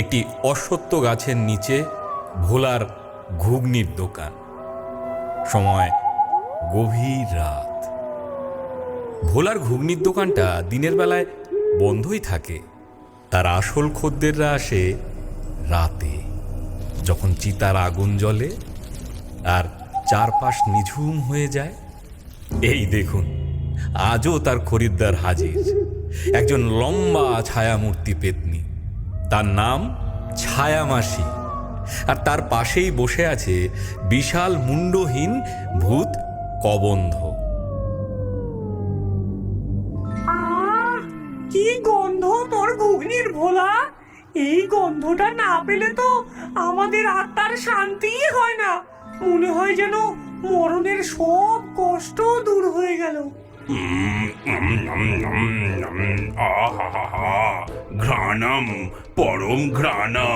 একটি অশ্বত্থ গাছের নিচে ভোলার ঘুগনির দোকান। সময় গভীর রাত। ভোলার ঘুগনির দোকানটা দিনের বেলায় বন্ধই থাকে। তার আসল খদ্দেররা আসে রাতে, যখন চিতার আগুন জ্বলে আর চারপাশ নিঝুম হয়ে যায়। এই দেখুন, আজও তার খরিদ্দার হাজির, একজন লম্বা ছায়ামূর্তি পেতনি। তার নাম ছায়ামাসি। আর তার পাশেই বসে আছে বিশাল মুন্ডহীন ভূত কবন্ধ। কি গন্ধ তোর ঘুগনির ভোলা? এই গন্ধটা না পেলে তো আমাদের আত্মার শান্তিই হয় না। মনে হয় যেন মরণের সব কষ্ট দূর হয়ে গেল। আহা ঘ্রাণম পরম ঘ্রাণম